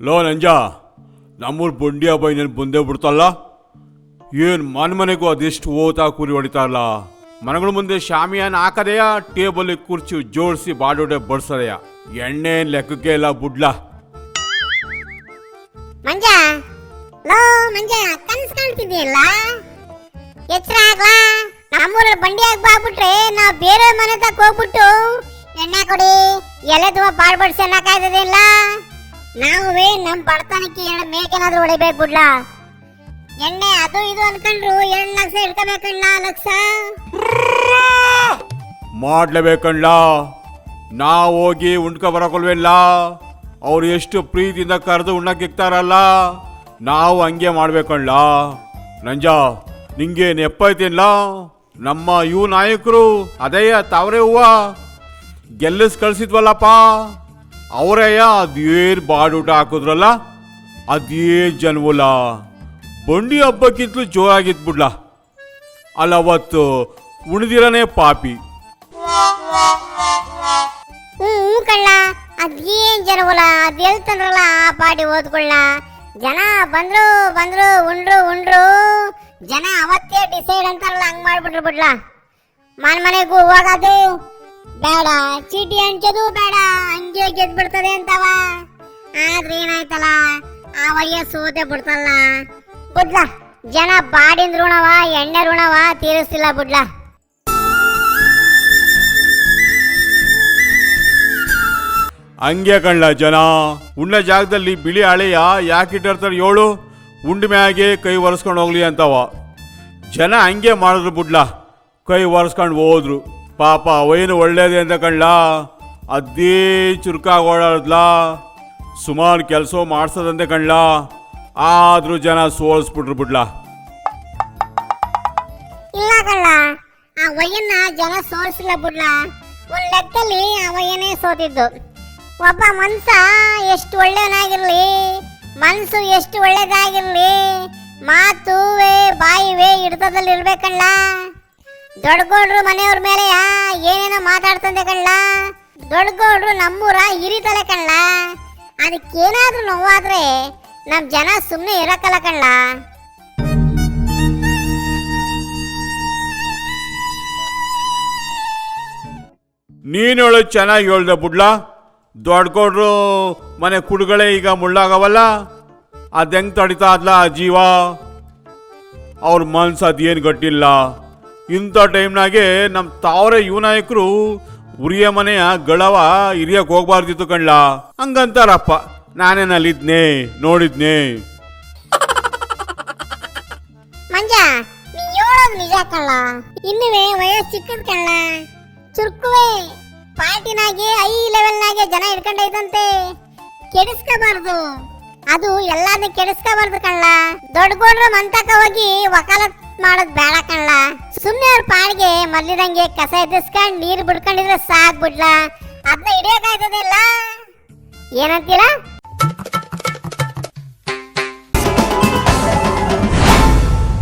Low ನಂಜ, ನಮ್ಮೂರು ಬೊಂಡಿಯ by ನೀನು ಬಂದೇ ಬಿಡ್ತಲ್ಲ? ಏನು ಮನ ಮನೆಗೂ ಅದೆಷ್ಟು ಓತಾ ಕುರಿ ಹೊಡಿತಾರಲ್ಲ? ಮನೆಗಳ ಮುಂದೆ ಶಾಮಿಯಾನ ಹಾಕದೆಯ, ಟೇಬಲ್ ಕುರ್ಚಿ ಜೋಡಿಸಿ ಬಾಡೋಡೆ ಬಡ್ಸದೆಯ ಎಣ್ಣೆ, ಲೆಕ್ಕಕ್ಕೆ ಇಲ್ಲ ಬುಡ್ಲ. ಮಂಜ, ಲೋ ಮಂಜ, ಕನ್ಸ್ ಕಾಣ್ತಿದ್ಯಲ್ಲ ಎಚ್ಚರ ಆಗ್ಲಾ? ನಮ್ಮೂರಲ್ಲಿ ಬಂಡಿ ಆಗಿ ಬಾಗ್ಬಿಟ್ರೆ ನಾವ್ ಬೇರೆ ಮನೆ ತಕ್ಕ ಹೋಗ್ಬಿಟ್ಟು ಎಣ್ಣೆ ಕೊಡಿ, ಎಲೆ ತುಂಬ ಬಾಳ್ ಬಡ್ಸಿ ಅನ್ನಕ್ಕಾಯ್ತದಿಲ್ಲ ನಾವುವೇ ನಮ್ ಬಡತನಕ್ಕೆ ಎರಡು ಮೇಕೇನಾದ್ರೂ ಹೊಡಿಬೇಕು ಬಿಡ್ಲ ಎಣ್ಣೆ ಅದು ಇದು ಅನ್ಕೊಂಡ್ರು ಎರಡು ಲಕ್ಷ ಇಟ್ಕೋಬೇಕಣ್ಣ, ಲಕ್ಷ. ಮಾಡ್ಲೇಬೇಕಣ್ಣ. ನಾವು ಹೋಗಿ ಉಂಡ್ಕೊ ಬರಕೊಲ್ವೆಲ್ಲ ಅವ್ರು ಎಷ್ಟು ಪ್ರೀತಿಯಿಂದ ಕರೆದು ಉಣ್ಣಕ್ಕಿಕ್ತಾರಲ್ಲ ನಾವು ಹಂಗೆ ಮಾಡ್ಬೇಕಣ್ಣ. ನಂಜ ನಿಂಗೆ ನೆಪ್ಪೈತಿಲ್ಲ ನಮ್ಮ ಇವು ನಾಯಕರು, ಅದೇ ತಾವ್ರೆ ಹೂವ. ಗೆಲ್ಲಿಸ್ ಕಳ್ಸಿದ್ವಲ್ಲಪ್ಪ. ಅವರೇಯ ಅದೇನು ಬಾಡೂಟ ಹಾಕಿದ್ರಲ್ಲ? ಅದೇ ಜನವಲ್ಲ ಬಂಡಿ ಹಬ್ಬಕ್ಕಿಂತಲೂ ಜೋರಾಗಿತ್ತು ಬಿಡ್ಲ. ಅಲ್ಲ, ಅವತ್ತು ಉಳಿದಿರನೇ ಪಾಪಿ. ಹ್ಞೂ ಕಳ್ಳ ಅದೇನ್ ಜನವಲ್ಲ ಅದ್ ಹೇಳ್ತಂದ್ರಲ್ಲ, ಆ ಪಾಟಿ ಓದ್ಕೊಳ್ಳ. ಜನ ಬಂದ್ರು ಬಂದ್ರು, ಉಂಡ್ರು ಉಂಡ್ರು, ಜನ ಅವತ್ತೇ ಡಿಸೈಡ್ ಅಂತಾರಲ್ಲ, ಹಂಗ್ ಮಾಡ್ಬಿಟ್ರು ಬಿಡ್ಲಾ. ಮನ್ ಮನೆಗೂ ಹೋಗೋದು. ಬೇಡ, ಚೀಟಿ ಹಂಚೋದು ಬೇಡ, ಹಂಗೆ ಗೆದ್ ಬಿಡ್ತದೆ ಅಂತವ. ಆದ್ರೆ ಏನಾಯ್ತಲ್ಲ ಅವಯ್ಯ ಸೋತೆ ಬಿಡ್ತಲ್ಲ. ಬುಡ್ಲ, ಜನ ಬಾಡಿನ ಋಣವ, ಎಣ್ಣೆ ಋಣವ, ತೀರಿಸ್ತಿಲ್ಲ ಬುಡ್ಲ. ಹಂಗೆ ಕಣ್ಲ ಜನ, ಉಣ್ಣ ಜಾಗದಲ್ಲಿ ಬಿಳಿ ಹಳೆಯ ಯಾಕಿಟ್ಟಿರ್ತಾರೆ ಏಳು ಉಂಡ್ ಮ್ಯಾಗೆ ಕೈ ಒರೆಸ್ಕೊಂಡು ಹೋಗ್ಲಿ ಅಂತವ. ಜನ ಹಂಗೆ ಮಾಡಿದ್ರು ಬುಡ್ಲ, ಕೈ ಒರೆಸ್ಕೊಂಡು ಹೋದ್ರು. ಪಾಪ, ಅವೇನು ಒಳ್ಳೇದೇ ಅಂತ ಕಣ್ಲ. ಅದೇ ಚುರುಕಾಗಿ ಓಡಾಡ್ಲ ಸುಮಾರು ಕೆಲಸ ಮಾಡ್ಸದಂತೆ ಕಣ್ಲಾ. ಆದ್ರೂ ಜನ ಸೋಲ್ಸ್ಬಿಟ್ರು ಬಿಡ್ಲ. ಇಲ್ಲ ಕಳ್ಳ ಆ ವಯ್ಯನ್ನ ಜನ ಸೋಲ್ಸಿಲ್ಲ ಬಿಡ್ಲ. ಒಂದ್ ಲೆಕ್ಕದಲ್ಲಿ ಆ ವಯ್ಯನೇ ಸೋತಿದ್ದು. ಒಬ್ಬ ಮನ್ಸ ಎಷ್ಟು ಒಳ್ಳೆಯವನಾಗಿರ್ಲಿ ಮನ್ಸು ಎಷ್ಟು ಒಳ್ಳೇದಾಗಿರ್ಲಿ, ಮಾತುವೆ, ಬಾಯಿವೆ ಹಿಡಿತದಲ್ಲಿ ಇರ್ಬೇಕಣ್ಣ ದೊಡ್ಡಗೌಡ್ರು ಮನೆಯವ್ರ ಮೇಲೆ ಏನೇನೋ ಮಾತಾಡ್ತಂದೆ ಕಣ್ಣ ದೊಡ್ಡಗೌಡ್ರು ನಮ್ಮೂರ ಹಿರಿತಲೆ ಕಣ್ಣ ಅದಕ್ಕೇನಾದ್ರೂ ನೋವಾದ್ರೆ ನಮ್ ಜನ ಸುಮ್ಮನೆ ಇರಕ್ಕಲ್ಲ ಕಣ್ಣ ನೀನು ಹೇಳೋದು ಚೆನ್ನಾಗಿ ಹೇಳ್ದೆ ಬುಡ್ಲ. ದೊಡ್ಡಗೌಡ್ರು ಮನೆ ಕುಡುಗಳೇ ಈಗ ಮುಳ್ಳಾಗವಲ್ಲ? ಅದು ಹೆಂಗೆ ತಡಿತಾ ಅದ್ಲ ಜೀವ? ಅವ್ರ ಮನ್ಸು ಅದೇನು ಗಟ್ಟಿಲ್ಲ. ಇಂಥ ಟೈಮ್ನಾಗೆ ನಮ್ಮ ತಾವರೆ ಯುವ ನಾಯಕರು ಉರಿಯ ಮನೆಯ ಗಳವ ಹಿರಿಯಕ್ಕೆ ಹೋಗ್ಬಾರ್ದಿತ್ತು ಕಣ್ಲ. ಹಂಗಂತಾರಪ್ಪ. ನಾನೇನಲ್ಲಿದ್ನೆ ನೋಡಿದ್ನೆ. ಮಂಜ, ನೀ ಹೇಳೋದು ವಯಸ್ಸು ಚಿಕ್ಕದ ಕಣ್ಣ ಚುರುಕುವೆ. ಪಾರ್ಟಿನಾಗೆ ಐ ಲೆವೆಲ್ನಾಗೆ ಜನ ಹಿಡ್ಕೊಂಡೈತಂತೆ. ಕೆಡಿಸ್ಕೋಬಾರ್ದು. ಅದು ಎಲ್ಲಾನು ಕೆಡಿಸ್ಕೋಬಾರ್ದು ದೊಡ್ಡ ದೊಡ್ಡಗೌಡ್ರು ಮಂತಕ ಹೋಗಿ ವಕಾಲತ್ ಮಾಡೋದ್ ಬೇಡ ಪಾಡಿಗೆ ಮಲ್ಲಿದಂಗೆ ಕಸ ಎದ್ದಿಸ್ಕೊಂಡು ನೀರು ಬಿಡ್ಕೊಂಡಿದ್ರೆ ಸಾಕ್ ಬಿಡ್ಲಾ ಅದನ್ನ ಹಿಡಿಯೋಕಾಯ್ತದಿಲ್ಲ ಏನಂತೀರಾ?